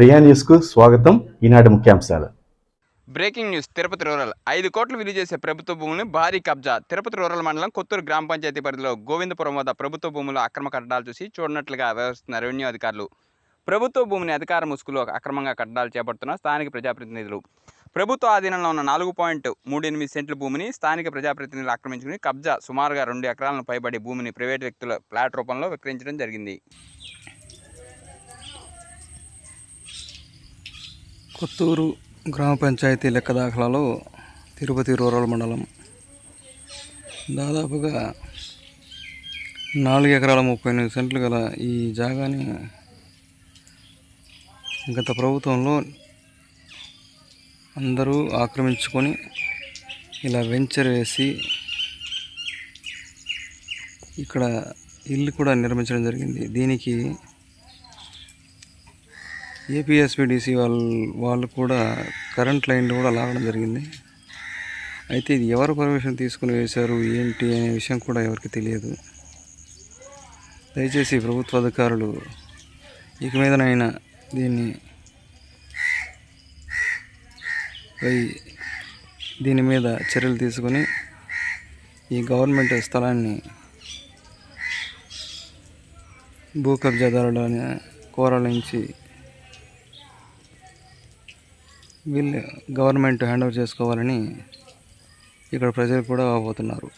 ప్రియా న్యూస్కు స్వాగతం. ఈనాటి ముఖ్యాంశాలు. Breaking news Tirupati rural. ఐదు కోట్లు విలువ చేసే ప్రభుత్వ భూములను భారీ కబ్జా. తిరుపతి రూరల్ మండలం కొత్తూరు గ్రామ పంచాయతీ పరిధిలో గోవిందపురం వద్ద ప్రభుత్వ భూములు అక్రమ కట్టడాలు చూసి చూడనట్లుగా వ్యవహరిస్తున్న రెవెన్యూ అధికారులు. ప్రభుత్వ భూమిని అధికార ముసుగులో అక్రమంగా కట్టడాలు చేపడుతున్న స్థానిక ప్రజాప్రతినిధులు. ప్రభుత్వ ఆధీనంలో ఉన్న నాలుగు పాయింట్ మూడు ఎనిమిది సెంట్ల భూమిని స్థానిక ప్రజాప్రతినిధులు ఆక్రమించుకుని కబ్జా. సుమారుగా రెండు ఎకరాలను పైబడి భూమిని ప్రైవేటు వ్యక్తుల ఫ్లాట్ రూపంలో విక్రయించడం జరిగింది. కొత్తూరు గ్రామ పంచాయతీ లెక్క దాఖలాలో తిరుపతి రూరల్ మండలం దాదాపుగా నాలుగు ఎకరాల ముప్పై ఎనిమిది సెంట్లు గల ఈ జాగాని గత ప్రభుత్వంలో అందరూ ఆక్రమించుకొని ఇలా వెంచర్ వేసి ఇక్కడ ఇల్లు కూడా నిర్మించడం జరిగింది. దీనికి ఏపీఎస్పీడీసీ వాళ్ళు వాళ్ళు కూడా కరెంట్ లైన్లు కూడా లాగడం జరిగింది. అయితే ఇది ఎవరు పర్మిషన్ తీసుకుని వేశారు ఏంటి అనే విషయం కూడా ఎవరికి తెలియదు. దయచేసి ప్రభుత్వ అధికారులు ఇక మీదనైనా దీన్ని దీని మీద చర్యలు తీసుకొని ఈ గవర్నమెంట్ స్థలాన్ని భూ కబ్జాదారులని కోరాలించి వీళ్ళు గవర్నమెంట్ హ్యాండ్ ఓవర్ చేసుకోవాలని ఇక్కడ ప్రజలు కూడా అవబోతున్నారు.